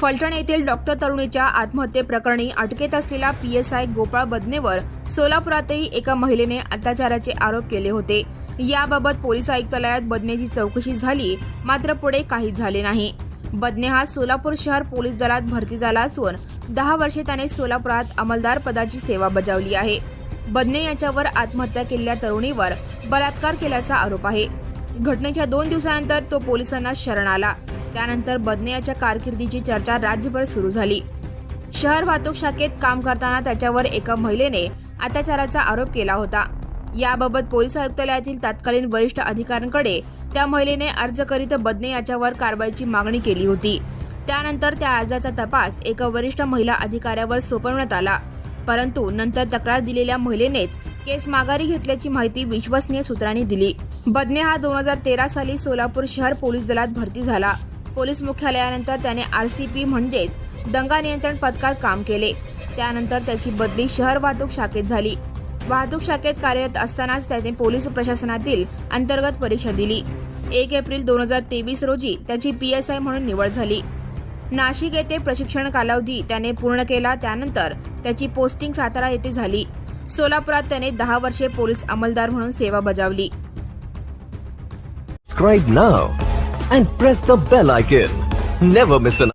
फलटण येथील डॉक्टर तरुणीच्या आत्महत्येप्रकरणी अटकेत असलेला पी एस आय गोपाळ बदनेवर सोलापुरातही एका महिलेने अत्याचाराचे आरोप केले होते. याबाबत पोलीस आयुक्तालयात बदनेची चौकशी झाली मात्र पुढे काहीच झाले नाही. बदने हा सोलापूर शहर पोलीस दलात भरती झाला असून दहा वर्षे त्याने सोलापुरात अंमलदार पदाची सेवा बजावली आहे. बदने याच्यावर आत्महत्या केलेल्या तरुणीवर बलात्कार केल्याचा आरोप आहे. घटनेच्या दोन दिवसानंतर तो पोलिसांना शरण आला. त्यानंतर बदने याच्या कारकिर्दीची चर्चा राज्यभर सुरू झाली. शहर वाहतूक शाखेत काम करताना त्याच्यावर एका महिलेने अत्याचाराचा आरोप केला होता. याबाबत पोलीस आयुक्तालयातील तत्कालीन वरिष्ठ अधिकाऱ्यांकडे त्या महिलेने अर्ज करीत बदने याच्यावर कारवाईची मागणी केली होती. त्यानंतर त्या अर्जाचा तपास एका वरिष्ठ महिला अधिकाऱ्यावर सोपवण्यात आला. परंतु नंतर तक्रार दिलेल्या महिलेनेच केस माघारी घेतल्याची माहिती विश्वसनीय सूत्रांनी दिली. बदने हा दोन हजार तेरा साली सोलापूर शहर पोलीस दलात भरती झाला. पोलीस मुख्यालयानंतर त्याने आर सी पी म्हणजेच दंगा नियंत्रण पथकात काम केले. त्यानंतर त्याची बदली शहर वाहतूक शाखेत झाली. वाहतूक शाखेत कार्यरत असतानाच त्याने पोलीस प्रशासनातील अंतर्गत परीक्षा दिली. एक एप्रिल दोन हजार तेवीस रोजी त्याची पी एस आय म्हणून निवड झाली. नाशिक येथे प्रशिक्षण कालावधी त्याने पूर्ण केला त्यानंतर त्याची पोस्टिंग सातारा येथे झाली सोलापुरात त्याने दहा वर्षे पोलीस अंमलदार म्हणून सेवा बजावली Subscribe now and press the bell icon. Never miss an